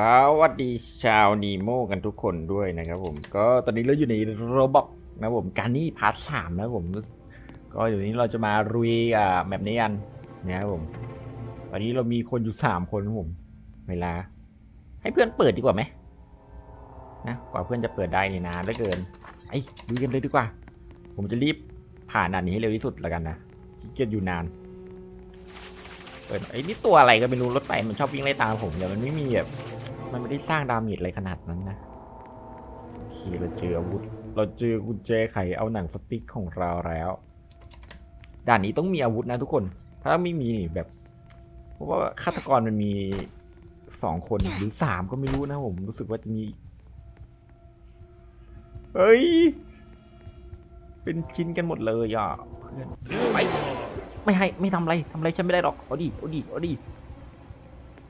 สวัสดีชาวนีโมกันทุกคนด้วยนะครับผม ก็ตอนนี้เราอยู่ในโรบอกนะผมการนี่พาร์ทสามนะผม ก็อยู่นี้เราจะมารุยอ่าแบบนี้กันนะครับผมตอนนี้เรามีคนอยู่สามคนครับผม เวลา ให้เพื่อนเปิดดีกว่าไหมนะกว่าเพื่อนจะเปิดได้นี่นานเหลือเกินไอ้ดูกันเลยดีกว่า ผมจะรีบผ่านด่านนี้ให้เร็วที่สุดแล้วกันนะเกียจอยู่นานเปิดไอ้นี่ตัวอะไรก็ไม่รู้รถไฟมันชอบวิ่งไล่ตามผมแต่มันไม่มีแบบ มันไม่ได้สร้างดาเมจอะไรขนาดนั้นนะโอเคเราเจออาวุธ เราเจอกุญแจไขเอาหนังสติ๊กของเราแล้ว ด่านนี้ต้องมีอาวุธนะทุกคน ถ้าไม่มีนี่แบบ เพราะว่าฆาตกรมันมีสองคนหรือสามก็ไม่รู้นะผมรู้สึกว่าจะมี เฮ้ย เป็นชิ้นกันหมดเลยอะเพื่อนไปไม่ให้ไม่ทำอะไรทำอะไรฉันไม่ได้หรอกเอาดิเอาดิเอาดิ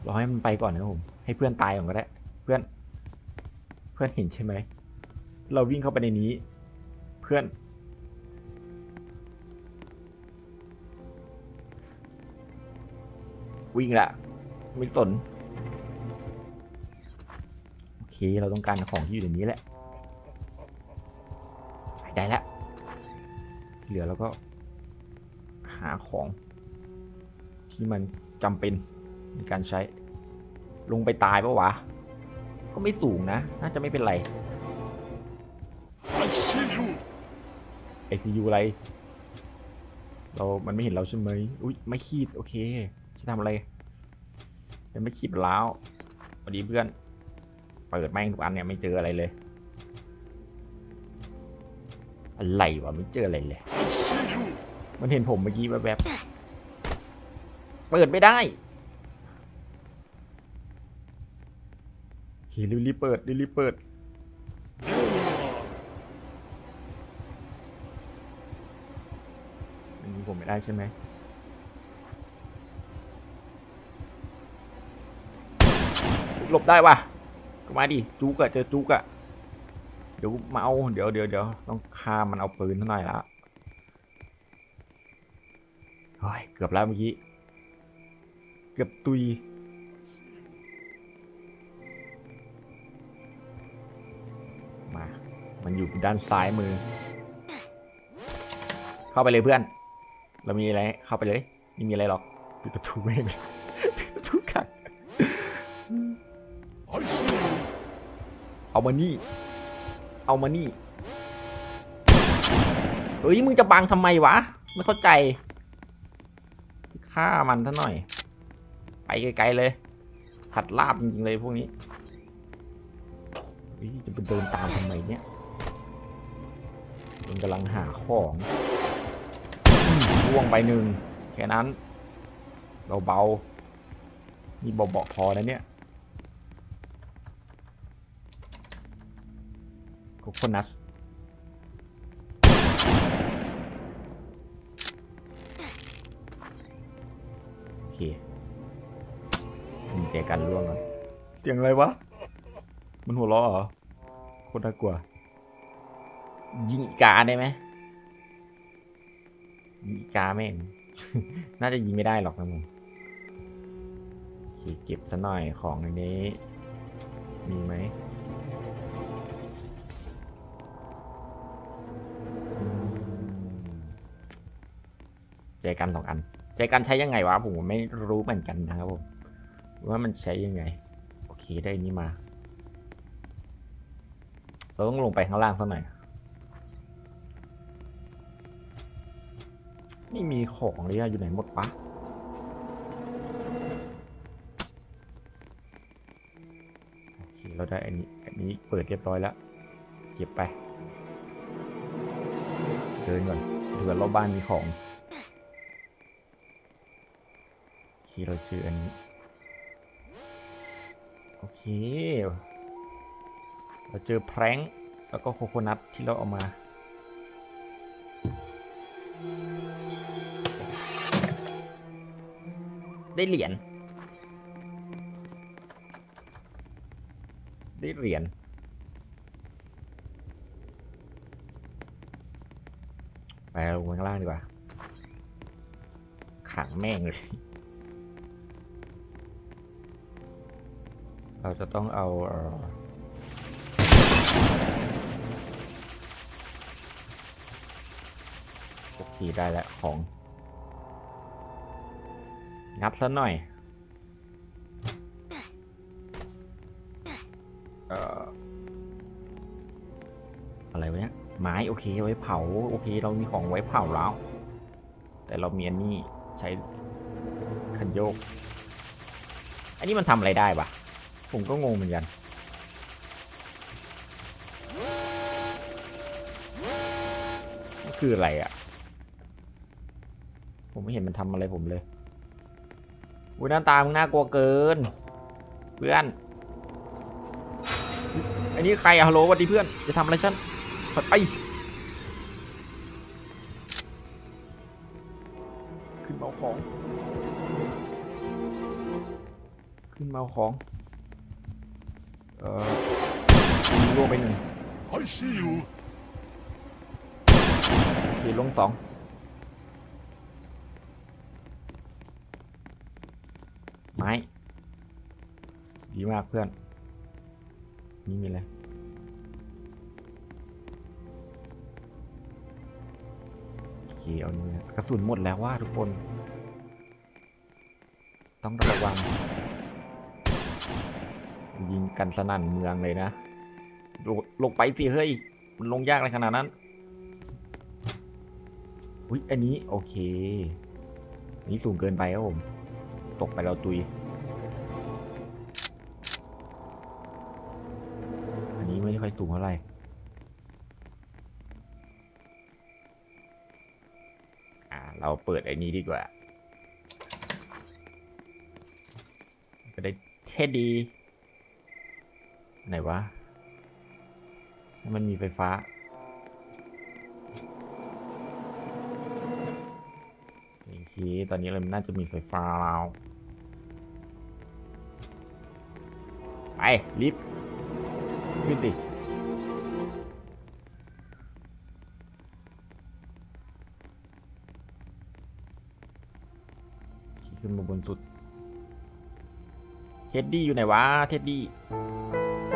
รอให้มันไปก่อนนะครับผม ให้เพื่อนตายก่อนก็ได้ เพื่อน เพื่อนเห็นใช่ไหม เราวิ่งเข้าไปในนี้ เพื่อน วิ่งละ ไม่สน โอเค เราต้องการของที่อยู่ในนี้แหละ ได้แล้ว เหลือเราก็ หาของที่มันจำเป็นในการใช้ ลงไปตายปะวะ ก็ไม่สูงนะ น่าจะไม่เป็นไร I see you. ไอซียูอะไร เรา มันไม่เห็นเราใช่ไหมอุ้ยไม่ขีด โอเคจะทำอะไรยังไม่ขีดแล้วสวัสดีเพื่อน เปิดแม่งทุกอันเนี่ยไม่เจออะไรเลย อะไรวะไม่เจออะไรเลย มันเห็นผมเมื่อกี้แวบๆ เปิดไม่ได้โอเค รีบเปิดรีบเปิดมันยิงผมไม่ได้ใช่ไหมหลบได้ว่ะก็มาดิจุกอะเจอจุกอะเดี๋ยวมาเอาเดี๋ยวเดี๋ยวเดี๋ยวต้องฆ่ามันเอาปืนเท่าไหร่อยละเฮ้ยเกือบแล้วเมื่อกี้ เกือบตุย มันอยู่ด้านซ้ายมือ เข้าไปเลยเพื่อน เรามีอะไรเข้าไปเลยไม่มีอะไรหรอกปิดประตูไม่เลยปิดประตูขังเอามานี่ เอามานี่เฮ้ยมึงจะบังทำไมวะ ไม่เข้าใจฆ่ามันซะหน่อย ไปไกลๆเลยขัดลาบจริงๆเลยพวกนี้จะไปเดินตามทำไมเนี่ย มันกำลังหาของอืมล่วงไปหนึ่งแค่นั้นเบาๆนี่เบาๆพอนะเนี่ยโคโคนัทโอเคมีแจกันร่วงก่อนเสียงอะไรวะ มันหัวเราะเหรอคตรน่ากลัว ยิงอีกาได้ไหมยิงอีกาแม่น่าจะยิงไม่ได้หรอกนะมึงเคเก็บซะหน่อยของในนี้ มีไหมใจกันสองอัน ใจกันใช้ยังไงวะผมไม่รู้เหมือนกันนะครับผมว่ามันใช้ยังไง โอเคได้นนี้มา เราต้องลงไปข้างล่างสักหน่อย ไม่มีของเลยอะอยู่ไหนหมดปะโอเคเราได้อันนี้อันนี้เปิดเรียบร้อยแล้ว เก็บไปเดินก่อนดูกันรอบบ้านมีของโอเคเราเจออันนี้ โอเค เราเจอแพร้งแล้วก็โคโคนัทที่เราเอามา ได้เหรียญได้เหรียญไปลงข้างล่างดีกว่า ขังแม่งเลย เราจะต้องเอาเออโอเคได้แล้วของ งัดซะหน่อยเอ่ออะไรวะเนี่ยไม้โอเคไว้เผาโอเค เรามีของไว้เผาแล้ว แต่เรามีอันนี้ใช้คันโยก อันนี้มันทำอะไรได้ปะผมก็งงเหมือนกันคืออะไรอะ่ะ ผมไม่เห็นมันทำอะไรผมเลย อุ้ยหน้าตามึงน่ากลัวเกิน เพื่อน อันนี้ใครอะฮัลโหลสวัสดีเพื่อน จะทำอะไรฉันผัดไป ขึ้นมาเอาของ ขึ้นมาเอาของ เอ่อล่วงไปหนึ่ง I see you. โอเคลงสอง ไม้ ดีมากเพื่อน นี่มีอะไรโอเคเอานี่นะกระสุนหมดแล้วว่าทุกคน ต้องระวัง ยิงกันสนั่นเมืองเลยนะ ลงลงไปสิเฮ้ย มันลงยากอะไรขนาดนั้นอุ้ยอันนี้ โอเค นี้สูงเกินไปครับผม ตกไปแล้วตุย อันนี้ไม่ค่อยสูงเท่าไหร่อ่า เราเปิดไอ้นี้ดีกว่า ก็ได้เท่ดี ไหนวะ มันมีไฟฟ้าโอเคตอนนี้เราน่าจะมีไฟฟ้าแล้ว ไปรีบขึ้นดิขึ้นมาบนสุดเท็ดดี้อยู่ไหนวะเท็ดดี้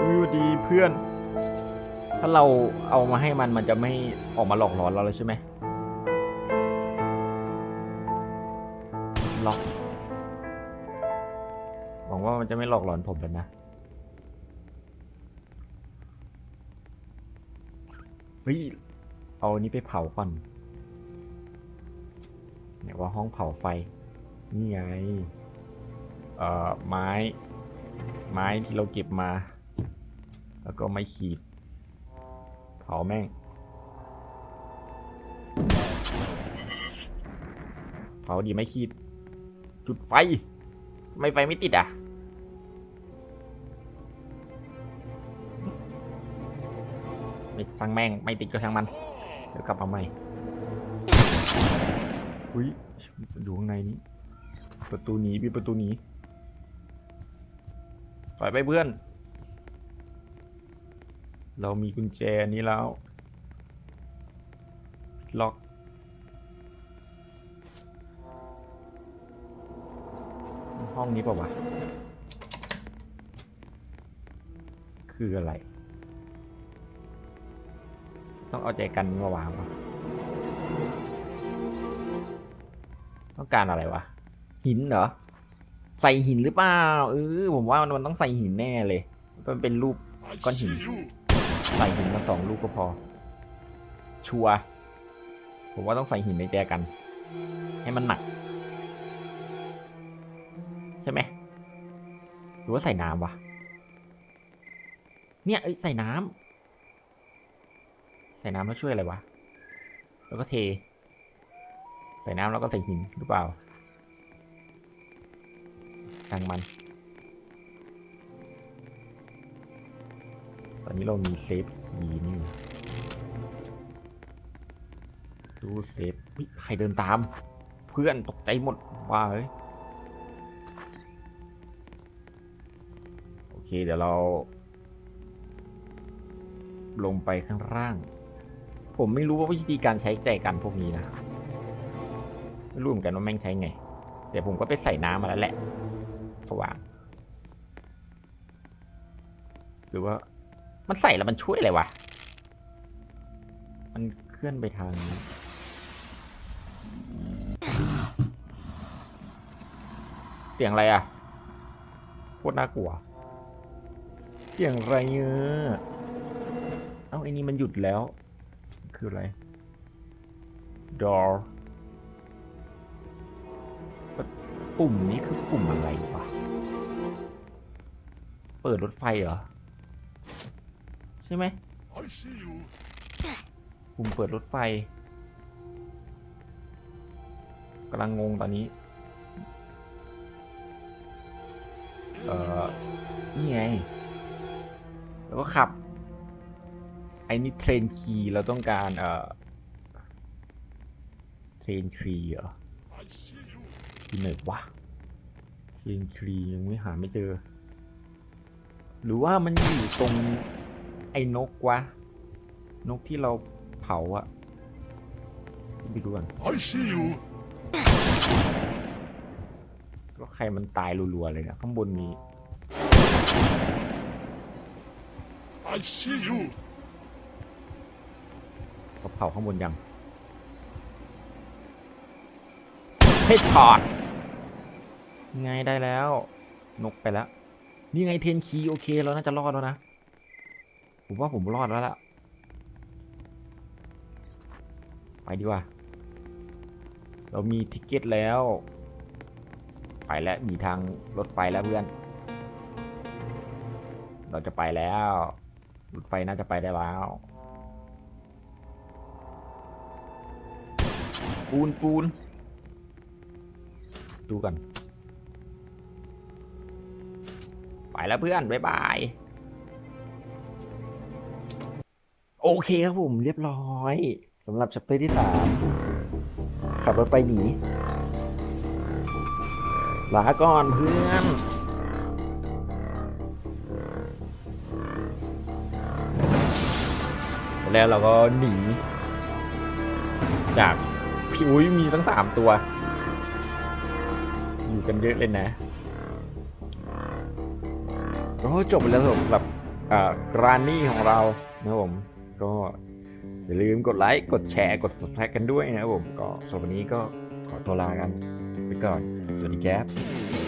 อยู่ดีเพื่อน ถ้าเราเอามาให้มันมันจะไม่ออกมาหลอกหลอนเราเลยใช่ไหมล็อกหวังว่ามันจะไม่หลอกหลอนผมแล้วนะ เฮ้ยเอาอันนี้ไปเผาก่อนเนี่ยว่าห้องเผาไฟ นี่ไง เอ่อ ไม้ ไม้ที่เราเก็บมา แล้วก็ไม้ขีด เผาแม่ง เผาดีไม้ขีด จุดไฟ ไม่ไฟไม่ติดอะ ไม่ช่างแม่งไม่ติดก็ช่างมัน เดี๋ยวกลับมาใหม่ อุ้ยอยู่ข้างในนี้ ประตูหนีปิดประตูหนีปล่อยไปเพื่อน เรามีกุญแจนี้แล้ว ล็อกห้องนี้เปล่าวะ คืออะไร ต้องเอาใจกันมาวางวะต้องการอะไรวะ หินเหรอ ใส่หินหรือเปล่าเออผมว่ามันต้องใส่หินแน่เลย มันเป็นรูป I Con see hỉ. you. ใส่หินมาสองลูกก็พอ ชัวร์ผมว่าต้องใส่หินในแจกัน ให้มันหนัก ใช่ไหมหรือว่าใส่น้ำวะเนี่ยเอ้ยใส่น้ำ ส่น้ำแล้วช่วยอะไรวะ แล้วก็เท ใส่น้ำแล้วก็ใส่หินหรือเปล่าช่างมัน ตอนนี้เรามีเซฟคีย์นี่ดูเซฟเฮ้ยใครเดินตาม เพื่อนตกใจหมดว่าเฮ้ยโอเคเดี๋ยวเรา ลงไปข้างล่าง ผมไม่รู้ว่าวิธีการใช้ใจกันพวกนี้นะไม่รู้เหมือนกันว่าแม่งใช้ไง แต่ผมก็ไปใส่น้ำมาแล้วแหละสว่างหรือว่า มันใส่แล้วมันช่วยอะไรวะ มันเคลื่อนไปทางนี้เสียงอะไรอะโคตรน่ากลัว เสียงอะไรเงี้ยเอ้าไอ้นี่มันหยุดแล้ว คืออะไร door ปุ่มนี้คือปุ่มอะไรวะ เปิดรถไฟเหรอ ใช่ไหมปุ่มเปิดรถไฟกำลังงงตอนนี้ เออนี่ไง แล้วก็ขับ อ้นี่เทรนคีย์เราต้องการเอ่อเทรนคีย์เหรอ I see you. ที่ไหนวะเทรนคีย์ยังไม่หาไม่เจอ หรือว่ามันอยู่ตรงไอ้นกวะ นกที่เราเผาอะไปดูกัน I see you. ก็ใครมันตายรัวๆเลยเนี่ยข้างบนมี I see you. เขาเผาข้างบนยังให้ถอดไงได้แล้ว นกไปแล้ว นี่ไงเทนคีย์โอเคเราน่าจะรอดแล้วนะ ผมว่าผมรอดแล้วล่ะ ไปดีกว่า เรามีทิกเก็ตแล้ว ไปแล้วมีทางรถไฟแล้วเพื่อน เราจะไปแล้ว รถไฟน่าจะไปได้แล้ว ปูนปูน ดูกัน ไปแล้วเพื่อน บ๊ายบาย โอเคครับผมเรียบร้อยสำหรับชัปเตอร์ที่สามขับรถไฟหนีลาก่อนเพื่อนแล้วเราก็หนีจาก พี่อุ้ยมีทั้งสามตัว อยู่กันเยอะเลยนะก็จบไปแล้วสำหรับอ่ารานนี่ของเรานะผมก็อย่าลืมกดไลค์ กดแชร์ กด subscribe กันด้วยนะครับผม ก็สำหรับวันนี้ก็ขอตัวลากันไปก่อน สวัสดีครับ